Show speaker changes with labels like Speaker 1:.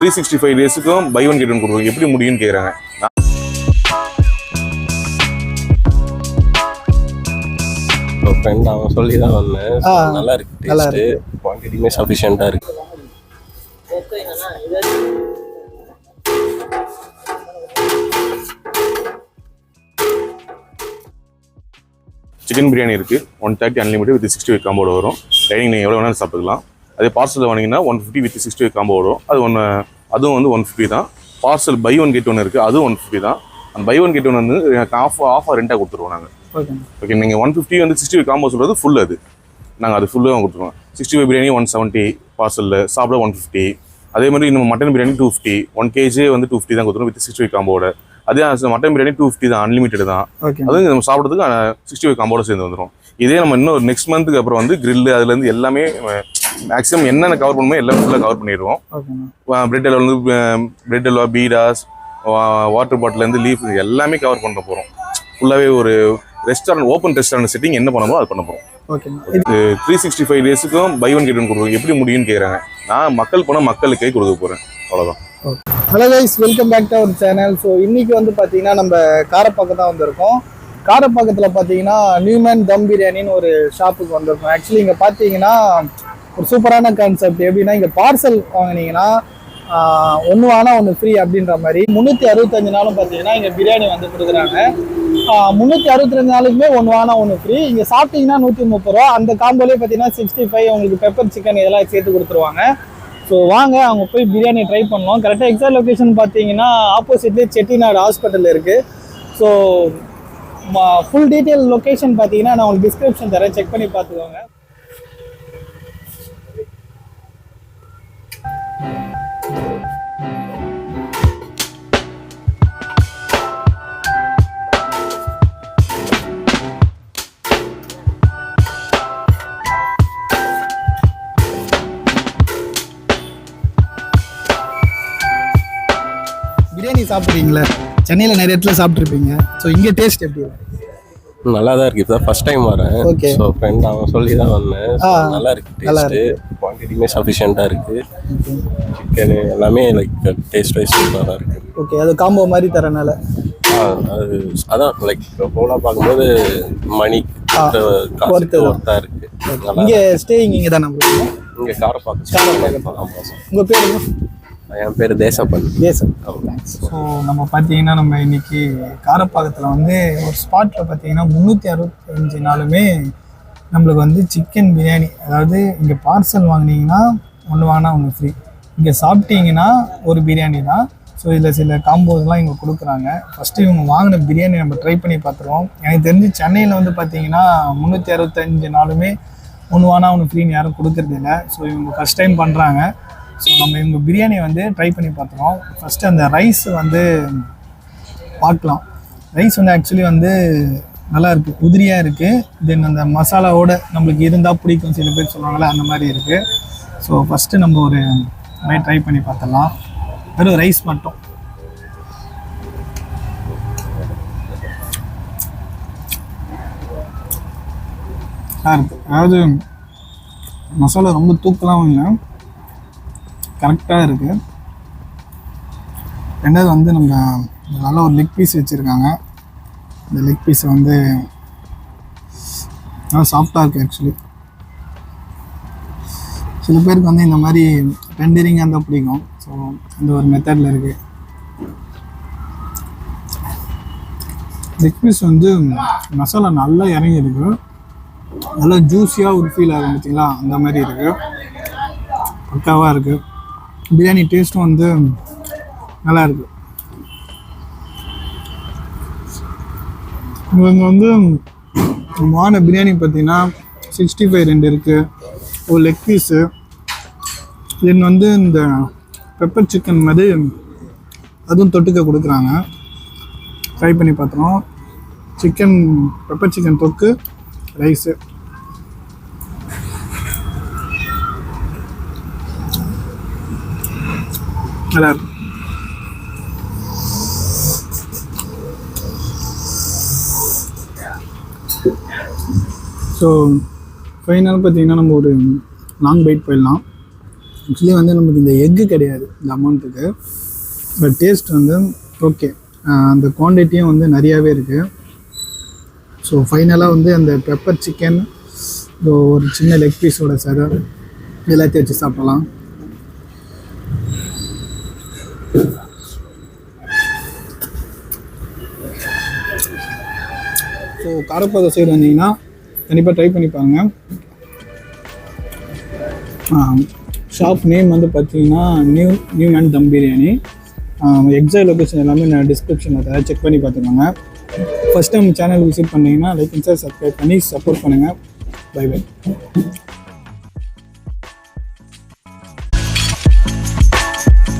Speaker 1: Three sixty five டேஸுக்கும் buy one get one கொடுக்குறோம் எப்படி முடியும்னு கேட்குறாங்க
Speaker 2: ஃப்ரெண்ட் அவன் சொல்லி தான் வந்தேன் நல்லா இருக்கு.
Speaker 3: நல்லா
Speaker 2: டேஸ்ட்டு குவான்டிட்டியுமே சஃபிஷியண்ட்டாக இருக்கு.
Speaker 1: சிக்கன் பிரியாணி இருக்குது one thirty unlimited with sixty five காம்போட வரும். டைனிங் நீங்கள் எவ்வளோ வேணாலும் சாப்பிட்டுக்கலாம். அதே பார்சல் வாங்கினீங்கன்னா one fifty with sixty five combo வரும். அது ஒன்று அதுவும் வந்து ஒன் ஃபிஃப்டி தான். Parcel buy one get one இருக்குது அதுவும் ஒன் ஃபிஃப்டி தான். அந்த பை ஒன் கெட் ஒன் வந்து ஆஃப் ஆஃப் ரெண்டாக கொடுத்துருவோம் நாங்கள்
Speaker 3: ஓகே
Speaker 1: நீங்கள் ஒன் ஃபிஃப்டி வந்து சிக்ஸ்டி ஃபைவ் காம்போ சொல்கிறது ஃபுல் அது. நாங்கள் அது ஃபுல்லாக கொடுத்துருவோம். Sixty five biryani one seventy பார்சலில் சாப்பிட ஒன் ஃபிஃப்டி அதே மாதிரி நம்ம mutton biryani two fifty one KG வந்து டூ ஃபிஃப்டி தான் கொடுத்துருவோம் வித் சிக்ஸ்டி ஃபைவ் காம்போட அதே மட்டன் பிரியாணி டூ ஃபிஃப்டி தான் அன்லிமிட்டட் தான். அதுவும் நம்ம சாப்பிட்றதுக்கு சிக்ஸ்டி ஃபைவ் காம்போட சேர்ந்து வந்துடும் இதே நம்ம இன்னும் ரெக்ஸ்ட் மந்த்துக்கு அப்புறம் வந்து கிரில் அதுலேருந்து எல்லாமே மேக்ஸிமம் என்னென்ன கவர் பண்ணுமோ எல்லாம் ஃபுல்லாக கவர் பண்ணிடுவோம். பிரெட் அல்வா வந்து பிரெட் அல்வா பீடாஸ் வாட்டர் பாட்டிலேருந்து லீஃப் எல்லாமே கவர் பண்ண போகிறோம் ஃபுல்லாகவே ஒரு ரெஸ்டாரண்ட் ஓப்பன் ரெஸ்டாரண்ட் செட்டிங் என்ன பண்ணமோ அது பண்ண போகிறோம் த்ரீ சிக்ஸ்டி ஃபைவ் டேஸுக்கும் பை ஒன் கெட் ஒன் கொடுக்குறோம். எப்படி முடியும்னு கேட்குறாங்க நான் மக்கள் போனால் மக்களுக்கே கொடுக்க போகிறேன் அவ்வளோதான்
Speaker 3: hello guys welcome back to our channel so இன்னைக்கு வந்து பார்த்தீங்கன்னா நம்ம காரப்பாக்கம் தான் வந்திருக்கோம். காரப்பாக்கத்தில் பார்த்தீங்கன்னா நியூமேன் தம் பிரியாணின்னு ஒரு ஷாப்புக்கு வந்திருக்கோம். ஆக்சுவலி இங்கே பார்த்தீங்கன்னா ஒரு சூப்பரான கான்செப்ட் எப்படின்னா இங்கே பார்சல் வாங்கினீங்கன்னா ஒன்று வாங்கினா ஒன்று ஃப்ரீ அப்படின்ற மாதிரி. முந்நூற்றி அறுபத்தஞ்சு நாளும் பார்த்தீங்கன்னா இங்கே பிரியாணி வந்து கொடுக்குறாங்க. முந்நூற்றி அறுபத்தஞ்சு நாளுக்குமே ஒன்று வாங்கினா ஒன்று ஃப்ரீ இங்கே சாப்பிட்டீங்கன்னா நூற்றி முப்பது ரூபா. அந்த காம்போலேயே பார்த்தீங்கன்னா சிக்ஸ்டி ஃபைவ் உங்களுக்கு பெப்பர் சிக்கன் இதெல்லாம் சேர்த்து கொடுத்துருவாங்க. ஸோ வாங்க அவங்க போய் பிரியாணி ட்ரை பண்ணோம் கரெக்டாக எக்ஸாக்ட் லொக்கேஷன் பார்த்தீங்கன்னா ஆப்போசிட்லேயே செட்டிநாடு ஹாஸ்பிட்டல் இருக்குது ஸோ ஃபுல் டீட்டெயில் லொக்கேஷன் பார்த்தீங்கன்னா நான் உங்களுக்கு டிஸ்கிரிப்ஷன் தரேன். செக் பண்ணி பார்த்துக்கோங்க. பிரியாணி சாப்பிட்றீங்களே? சென்னையில் நிறைய இடத்துல சாப்பிட்ருப்பீங்க ஸோ இங்கே டேஸ்ட் எப்படி?
Speaker 2: நல்லா தான் இருக்கு. இப்போ ஃபர்ஸ்ட் டைம் வரேன்.
Speaker 3: Okay.
Speaker 2: ஸோ ஃப்ரெண்ட் அவன் சொல்லி தான் வந்தேன் நல்லா இருக்கு. டேஸ்ட்டு குவான்டிட்டியுமே சஃபிஷியண்ட்டாக இருக்கு. சிக்கன் எல்லாமே லைக் டேஸ்ட் வைஸ் சூப்பராக இருக்கு
Speaker 3: ஓகே அது காம்போ மாதிரி தரனால.
Speaker 2: அது அதான் லைக் ஹோலாக பார்க்கும்போது மணி
Speaker 3: தான்.
Speaker 2: ஒர்த்தாக இருக்கு.
Speaker 3: இங்கே ஸ்டேயிங் இங்கே தான் நம்ம
Speaker 2: இங்கே காரப்பாக்கம்
Speaker 3: காரப்பாக்கம். உங்கள் பேர் என்ன?
Speaker 2: என் பேர் தேசப்பன்.
Speaker 3: தேசம் ஸோ நம்ம பார்த்தீங்கன்னா நம்ம இன்னைக்கு காரப்பாக்கத்தில் வந்து ஒரு ஸ்பாட்டில் பார்த்தீங்கன்னா முந்நூற்றி அறுபத்தஞ்சு நாளுமே நம்மளுக்கு வந்து சிக்கன் பிரியாணி. அதாவது இங்கே பார்சல் வாங்கினீங்கன்னா ஒன்று வாங்கினா ஒன்று ஃப்ரீ இங்கே சாப்பிட்டீங்கன்னா ஒரு பிரியாணி தான். ஸோ இதில் சில காம்போஸ்லாம் இங்கே கொடுக்குறாங்க. ஃபஸ்ட்டு இவங்க வாங்கின பிரியாணி நம்ம ட்ரை பண்ணி பார்த்துருவோம். எனக்கு தெரிஞ்சு சென்னையில் வந்து பார்த்தீங்கன்னா முந்நூற்றி அறுபத்தஞ்சு நாளுமே ஒன்று வாங்கினா ஒன்று ஃப்ரீன்னு யாரும் கொடுக்கறது இல்லை ஸோ இவங்க ஃபஸ்ட் டைம் பண்ணுறாங்க ஸோ நம்ம இவங்க பிரியாணி வந்து ட்ரை பண்ணி பார்த்துருவோம். ஃபஸ்ட்டு அந்த ரைஸ் வந்து பார்க்கலாம். ரைஸ் வந்து ஆக்சுவலி வந்து நல்லா இருக்குது உதிரியாக இருக்குது தென் அந்த மசாலாவோட நம்மளுக்கு இருந்தால் பிடிக்கும் சில பேர் சொல்லுவாங்கள்ல அந்த மாதிரி இருக்குது ஸோ ஃபஸ்ட்டு நம்ம ஒரு மாதிரி ட்ரை பண்ணி பார்த்துடலாம். வெறும் ரைஸ் மட்டும். நல்லா இருக்கு. அதாவது மசாலா ரொம்ப தூக்கலாம் இல்லை. கரெக்டாக இருக்குது ரெண்டாவது வந்து நம்ம நல்ல ஒரு லெக் பீஸ் வச்சுருக்காங்க. இந்த லெக் பீஸை வந்து நல்லா சாஃப்டாக இருக்குது ஆக்சுவலி சில பேருக்கு வந்து இந்த மாதிரி ரெண்டரிங்காக இருந்தால் பிடிக்கும். ஸோ இந்த ஒரு மெத்தடில் இருக்குது லெக் பீஸ் வந்து மசாலா நல்லா இறங்கி இருக்கு நல்லா ஜூஸியாக ஒரு ஃபீல் ஆகும் பார்த்தீங்களா அந்த மாதிரி இருக்குது பக்காவாக இருக்குது பிரியாணி டேஸ்ட்டும் வந்து நல்லா இருக்கு இவங்க வந்து மான பிரியாணி பார்த்தீங்கன்னா சிக்ஸ்டி ஃபைவ் ரெண்டு இருக்குது ஒரு லெக் பீஸு தென் வந்து இந்த பெப்பர் சிக்கன் மாதிரி அதுவும் தொட்டுக்க கொடுக்குறாங்க. ட்ரை பண்ணி பார்த்துருவோம். சிக்கன் பெப்பர் சிக்கன் தொக்கு ரைஸு நல்லா ஸோ ஃபைனல் பார்த்தீங்கன்னா நம்ம ஒரு லாங் பைட் போயிடலாம். ஆக்சுவலி வந்து நமக்கு இந்த எக்கு கிடையாது இந்த அமௌண்ட்டுக்கு பட் டேஸ்ட் வந்து ஓகே அந்த குவான்டிட்டியும் வந்து நிறையாவே இருக்குது ஸோ ஃபைனலாக வந்து அந்த பெப்பர் சிக்கன் ஒரு சின்ன லெக் பீஸோட சதை எல்லாத்தையும் வச்சு சாப்பிடலாம். ஸோ காரப்பாதை சைடு வந்தீங்கன்னா கண்டிப்பாக ட்ரை பண்ணி பாருங்க. ஷாப் நேம் வந்து பார்த்தீங்கன்னா new new man dum biryani exact location எல்லாமே நான் டிஸ்கிரிப்ஷனில் தரேன் செக் பண்ணி பார்த்துக்கோங்க. ஃபஸ்ட் டைம் சேனல் விசிட் பண்ணிங்கன்னா லைக் அண்ட் சப்ஸ்கிரைப் பண்ணி சப்போர்ட் பண்ணுங்கள் பை பை